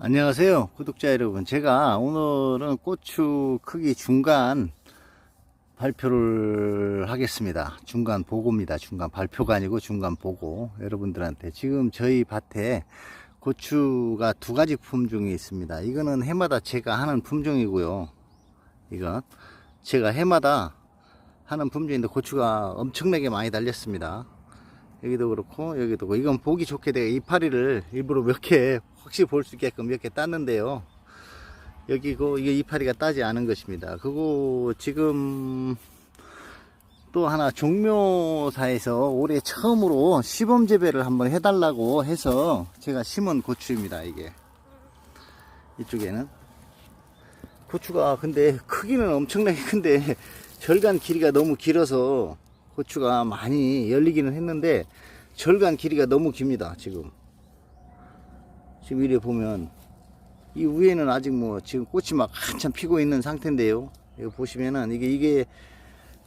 안녕하세요 구독자 여러분. 제가 오늘은 고추 크기 중간 발표를 하겠습니다. 중간 보고입니다. 중간 발표가 아니고 중간 보고. 여러분들한테 지금 저희 밭에 고추가 두 가지 품종이 있습니다. 이거는 해마다 제가 하는 품종이고요. 이건 제가 해마다 하는 품종인데 고추가 엄청나게 많이 달렸습니다 여기도 그렇고 여기도 그렇고. 이건 보기 좋게 내가 이파리를 일부러 몇 개 확실히 볼 수 있게끔 몇 개 땄는데요. 여기고 이게 이파리가 따지 않은 것입니다. 그거 지금 또 하나 종묘사에서 올해 처음으로 시범 재배를 한번 해달라고 해서 제가 심은 고추입니다 이게. 이쪽에는. 고추가 근데 크기는 엄청나게 큰데 절간 길이가 너무 길어서 고추가 많이 열리기는 했는데 절간 길이가 너무 깁니다 지금. 지금 이래 보면 이 위에는 아직 뭐 지금 꽃이 막 한참 피고 있는 상태인데요. 이거 보시면은 이게 이게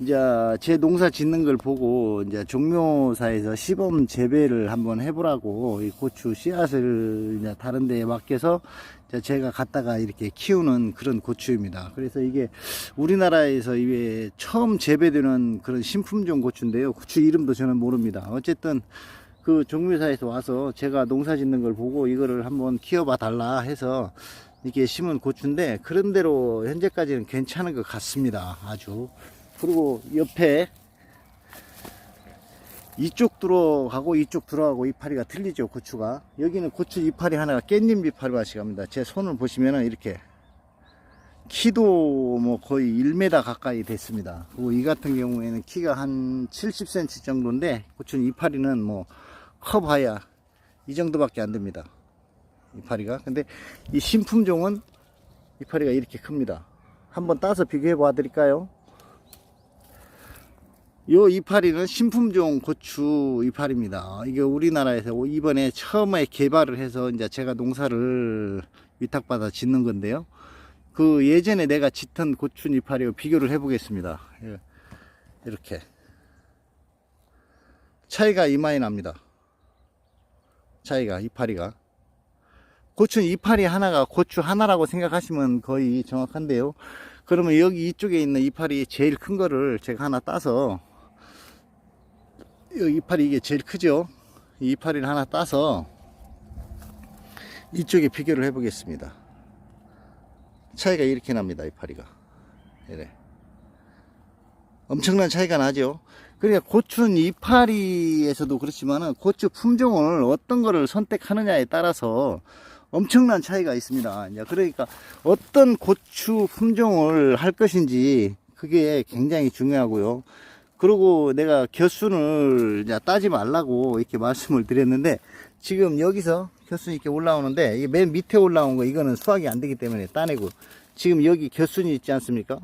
이제 제 농사 짓는 걸 보고 이제 종묘사에서 시범 재배를 한번 해보라고 이 고추 씨앗을 이제 다른 데에 맡겨서 이 제 제가 갖다가 이렇게 키우는 그런 고추입니다. 그래서 이게 우리나라에서 이게 처음 재배되는 그런 신품종 고추인데요. 고추 이름도 저는 모릅니다. 어쨌든 그 종묘사에서 와서 제가 농사 짓는 걸 보고 이거를 한번 키워봐 달라 해서 이렇게 심은 고추인데 그런대로 현재까지는 괜찮은 것 같습니다. 아주. 그리고 옆에 이쪽 들어가고 이쪽 들어가고 이파리가 틀리죠 고추가. 여기는 고추 이파리 하나가 깻잎 이파리 맛이 갑니다. 제 손을 보시면은 이렇게 키도 뭐 거의 1m 가까이 됐습니다. 그리고 이 같은 경우에는 키가 한 70cm 정도인데 고추 이파리는 뭐 커봐야 이 정도밖에 안 됩니다. 이파리가. 근데 이 신품종은 이파리가 이렇게 큽니다. 한번 따서 비교해 봐 드릴까요 요 이파리는 신품종 고추 이파리입니다. 이게 우리나라에서 이번에 처음에 개발을 해서 이제 제가 농사를 위탁받아 짓는 건데요. 그 예전에 내가 짓던 고추 이파리와 비교를 해보겠습니다. 예, 이렇게 차이가 이마이 납니다. 차이가 이파리가 고추 이파리 하나가 고추 하나라고 생각하시면 거의 정확한데요. 그러면 여기 이쪽에 있는 이파리 제일 큰 거를 제가 하나 따서 이 이파리 이게 제일 크죠? 이 이파리를 하나 따서 이쪽에 비교를 해 보겠습니다. 차이가 이렇게 납니다 이파리가. 이래 엄청난 차이가 나죠? 그러니까 고추는 이파리에서도 그렇지만은 고추 품종을 어떤 거를 선택하느냐에 따라서 엄청난 차이가 있습니다. 그러니까 어떤 고추 품종을 할 것인지 그게 굉장히 중요하고요 그리고 내가 겨순을 따지 말라고 이렇게 말씀을 드렸는데 지금 여기서 겨순이 이렇게 올라오는데 맨 밑에 올라온 거 이거는 수확이 안 되기 때문에 따내고 지금 여기 겨순이 있지 않습니까?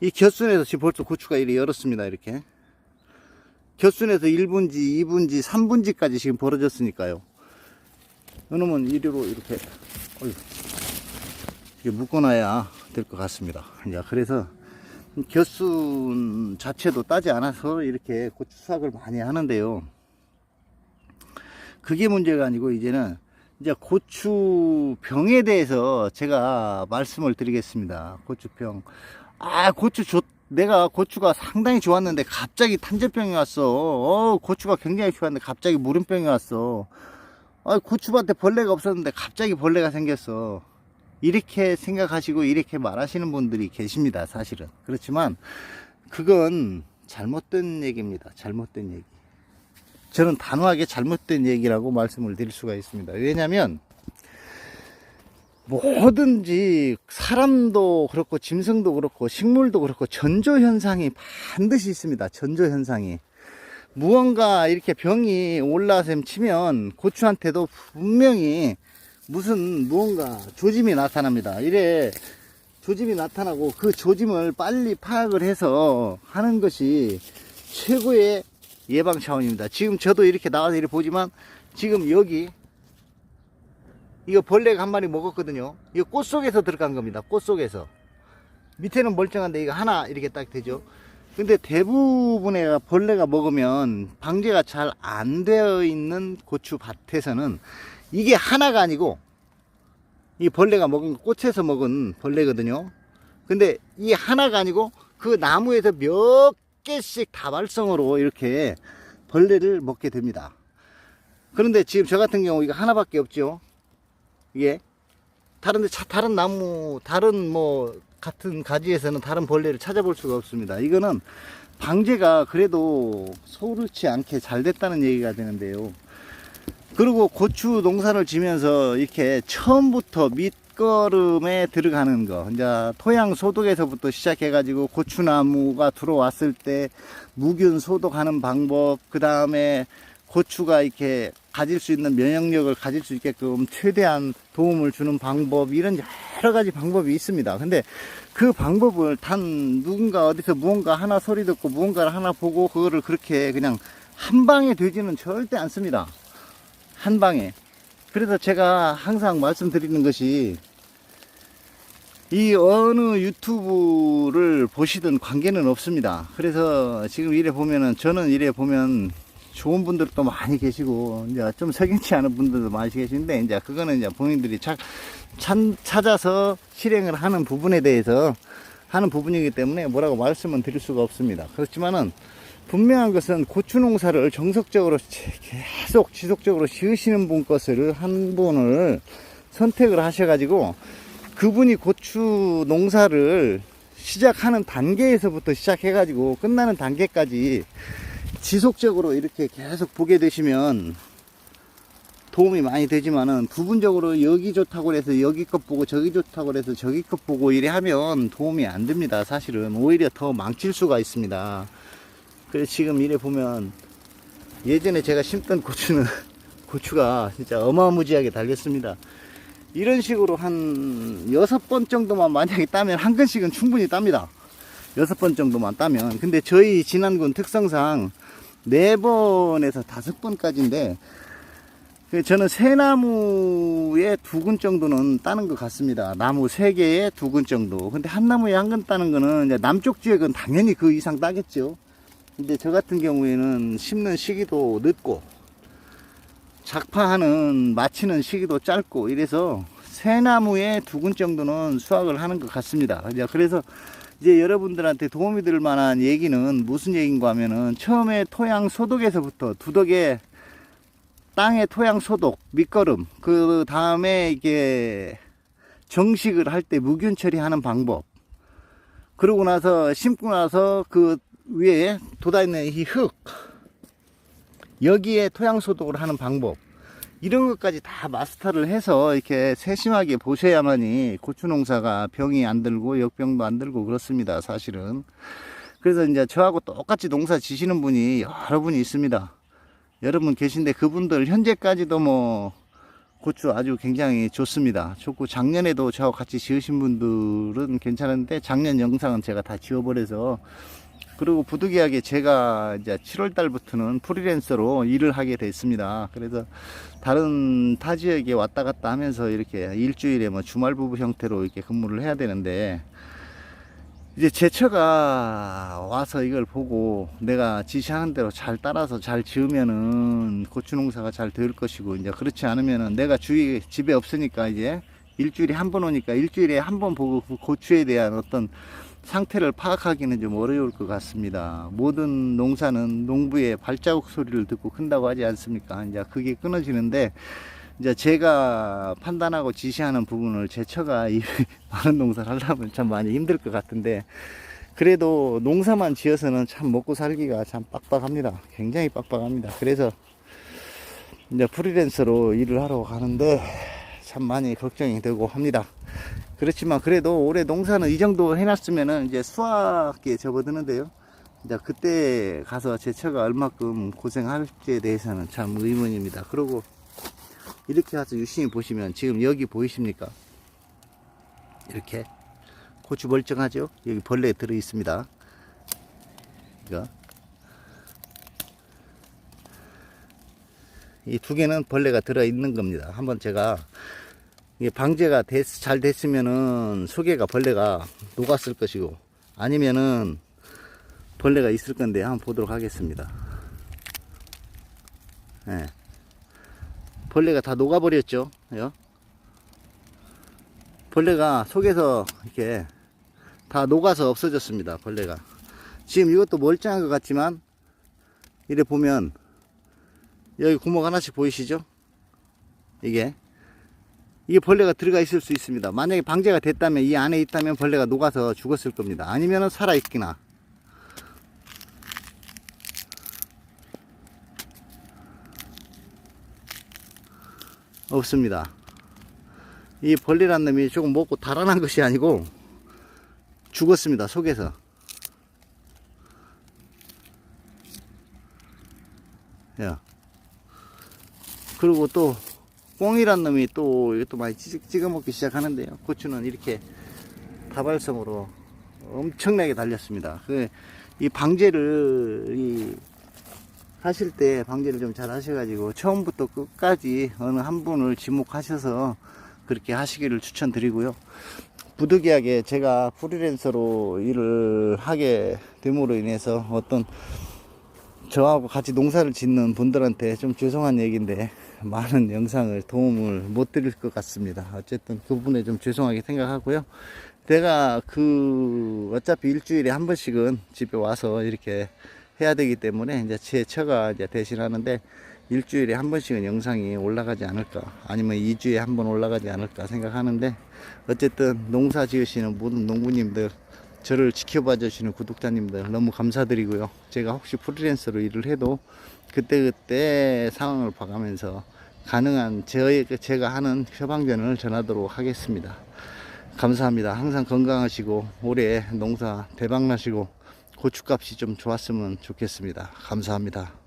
이 겨순에서 지금 벌써 고추가 이렇게 열었습니다 이렇게 겨순에서 1분지, 2분지, 3분지까지 지금 벌어졌으니까요. 이놈은 이리로 이렇게 이게 묶어놔야 될 것 같습니다. 이제 그래서 겨순 자체도 따지 않아서 이렇게 고추 수확을 많이 하는데요. 그게 문제가 아니고 이제는 이제 고추병에 대해서 제가 말씀을 드리겠습니다. 고추병. 아, 고추 좋, 내가 고추가 상당히 좋았는데 갑자기 탄저병이 왔어. 어, 고추가 굉장히 좋았는데 갑자기 무름병이 왔어. 아, 고추밭에 벌레가 없었는데 갑자기 벌레가 생겼어. 이렇게 생각하시고 이렇게 말하시는 분들이 계십니다. 사실은. 그렇지만 그건 잘못된 얘기입니다. 잘못된 얘기. 저는 단호하게 잘못된 얘기라고 말씀을 드릴 수가 있습니다. 왜냐하면 뭐든지 사람도 그렇고 짐승도 그렇고 식물도 그렇고 전조 현상이 반드시 있습니다. 전조 현상이. 무언가 이렇게 병이 올라샘 치면 고추한테도 분명히 무슨 무언가 조짐이 나타납니다. 이래 조짐이 나타나고 그 조짐을 빨리 파악을 해서 하는 것이 최고의 예방 차원입니다. 지금 저도 이렇게 나와서 이렇게 보지만 지금 여기 이거 벌레가 한 마리 먹었거든요. 이거 꽃 속에서 들어간 겁니다. 꽃 속에서. 밑에는 멀쩡한데 이거 하나 이렇게 딱 되죠. 근데 대부분의 벌레가 먹으면 방제가 잘 안 되어 있는 고추 밭에서는 이게 하나가 아니고 이 벌레가 먹은 꽃에서 먹은 벌레거든요. 근데 이 하나가 아니고 그 나무에서 몇 개씩 다발성으로 이렇게 벌레를 먹게 됩니다. 그런데 지금 저 같은 경우 이거 하나밖에 없죠. 이게 다른데 차, 다른 나무 다른 뭐 같은 가지에서는 다른 벌레를 찾아볼 수가 없습니다. 이거는 방제가 그래도 소르치 않게 잘 됐다는 얘기가 되는데요. 그리고 고추 농사를 지면서 이렇게 처음부터 밑거름에 들어가는 거, 이제 토양 소독에서부터 시작해 가지고 고추나무가 들어왔을 때 무균 소독하는 방법, 그 다음에 고추가 이렇게 가질 수 있는 면역력을 가질 수 있게끔 최대한 도움을 주는 방법, 이런 여러 가지 방법이 있습니다. 근데 그 방법을 단 누군가 어디서 무언가 하나 소리 듣고 무언가를 하나 보고 그거를 그렇게 그냥 한 방에 되지는 절대 않습니다. 한 방에. 그래서 제가 항상 말씀드리는 것이 이 어느 유튜브를 보시든 관계는 없습니다. 그래서 지금 이래 보면은 저는 이래 보면 좋은 분들도 많이 계시고 이제 좀 석연치 않은 분들도 많이 계시는데 이제 그거는 이제 본인들이 찾, 찾, 찾아서 실행을 하는 부분에 대해서 하는 부분이기 때문에 뭐라고 말씀은 드릴 수가 없습니다. 그렇지만은 분명한 것은 고추 농사를 정석적으로 계속 지속적으로 지으시는 분 것을 한 분을 선택을 하셔가지고 그분이 고추 농사를 시작하는 단계에서부터 시작해가지고 끝나는 단계까지 지속적으로 이렇게 계속 보게 되시면 도움이 많이 되지만은 부분적으로 여기 좋다고 해서 여기 것 보고 저기 좋다고 해서 저기 것 보고 이래 하면 도움이 안 됩니다. 사실은 오히려 더 망칠 수가 있습니다. 그래서 지금 이래 보면 예전에 제가 심던 고추는 고추가 진짜 어마무지하게 달렸습니다. 이런 식으로 한 여섯 번 정도만 만약에 따면 한 근씩은 충분히 땁니다. 여섯 번 정도만 따면. 근데 저희 진안군 특성상 네 번에서 다섯 번까지인데 그 저는 새 나무에 두 근 정도는 따는 것 같습니다. 나무 세 개에 두 근 정도. 근데 한 나무에 한 근 따는 거는 남쪽 지역은 당연히 그 이상 따겠죠. 근데 저 같은 경우에는 심는 시기도 늦고 작파하는 마치는 시기도 짧고 이래서 새 나무에 두 근 정도는 수확을 하는 것 같습니다. 그래서 이제 여러분들한테 도움이 될 만한 얘기는 무슨 얘기인가 하면은 처음에 토양 소독에서부터 두덕에 땅의 토양 소독, 밑거름, 그 다음에 이게 정식을 할 때 무균 처리하는 방법. 그러고 나서 심고 나서 그 위에 돋아있는 이 흙, 여기에 토양 소독을 하는 방법. 이런 것까지 다 마스터를 해서 이렇게 세심하게 보셔야만이 고추 농사가 병이 안 들고 역병도 안 들고 그렇습니다. 사실은. 그래서 이제 저하고 똑같이 농사 지시는 분이 여러 분이 있습니다. 여러분 계신데 그분들 현재까지도 뭐 고추 아주 굉장히 좋습니다. 좋고 작년에도 저하고 같이 지으신 분들은 괜찮은데 작년 영상은 제가 다 지워버려서 그리고 부득이하게 제가 이제 7월 달부터는 프리랜서로 일을 하게 됐습니다. 그래서 다른 타 지역에 왔다 갔다 하면서 이렇게 일주일에 뭐 주말 부부 형태로 이렇게 근무를 해야 되는데 이제 제처가 와서 이걸 보고 내가 지시하는 대로 잘 따라서 잘 지으면은 고추 농사가 잘 될 것이고 이제 그렇지 않으면은 내가 주위 집에 없으니까 이제 일주일에 한 번 오니까 일주일에 한 번 보고 그 고추에 대한 어떤 상태를 파악하기는 좀 어려울 것 같습니다. 모든 농사는 농부의 발자국 소리를 듣고 큰다고 하지 않습니까? 이제 그게 끊어지는데 이제 제가 판단하고 지시하는 부분을 제 처가 이 많은 농사를 하려면 참 많이 힘들 것 같은데 그래도 농사만 지어서는 참 먹고 살기가 참 빡빡합니다. 굉장히 빡빡합니다. 그래서 이제 프리랜서로 일을 하러 가는데 참 많이 걱정이 되고 합니다. 그렇지만 그래도 올해 농사는 이 정도 해놨으면은 이제 수확기에 접어드는데요. 이제 그때 가서 제처가 얼마큼 고생할지에 대해서는 참 의문입니다. 그리고 이렇게 가서 유심히 보시면 지금 여기 보이십니까? 이렇게 고추 멀쩡하죠? 여기 벌레 들어 있습니다. 이거 이 두 개는 벌레가 들어 있는 겁니다. 한번 제가 이게 방제가 됐, 잘 됐으면은 속에가 벌레가 녹았을 것이고 아니면은 벌레가 있을 건데 한번 보도록 하겠습니다. 예. 벌레가 다 녹아버렸죠. 요. 벌레가 속에서 이렇게 다 녹아서 없어졌습니다. 벌레가. 지금 이것도 멀쩡한 것 같지만 이래 보면 여기 구멍 하나씩 보이시죠? 이게 이게 벌레가 들어가 있을 수 있습니다. 만약에 방제가 됐다면 이 안에 있다면 벌레가 녹아서 죽었을 겁니다. 아니면은 살아 있기나. 없습니다. 이 벌레란 놈이 조금 먹고 달아난 것이 아니고 죽었습니다. 속에서. 야. 그리고 또 꽁이란 놈이 또 이것도 많이 찍- 찍어 먹기 시작하는데요. 고추는 이렇게 다발성으로 엄청나게 달렸습니다. 그, 이 방제를 이 하실 때 방제를 좀 잘 하셔가지고 처음부터 끝까지 어느 한 분을 지목하셔서 그렇게 하시기를 추천드리고요. 부득이하게 제가 프리랜서로 일을 하게 됨으로 인해서 어떤 저하고 같이 농사를 짓는 분들한테 좀 죄송한 얘기인데 많은 영상을 도움을 못 드릴 것 같습니다. 어쨌든 그 부분에 좀 죄송하게 생각하고요. 내가 그 어차피 일주일에 한 번씩은 집에 와서 이렇게 해야 되기 때문에 이제 제 처가 이제 대신하는데 일주일에 한 번씩은 영상이 올라가지 않을까 아니면 2주에 한 번 올라가지 않을까 생각하는데 어쨌든 농사 지으시는 모든 농부님들 저를 지켜봐 주시는 구독자님들 너무 감사드리고요. 제가 혹시 프리랜서로 일을 해도 그때그때 상황을 봐가면서 가능한 제, 제가 하는 처방전을 전하도록 하겠습니다. 감사합니다. 항상 건강하시고 올해 농사 대박 나시고 고추값이 좀 좋았으면 좋겠습니다. 감사합니다.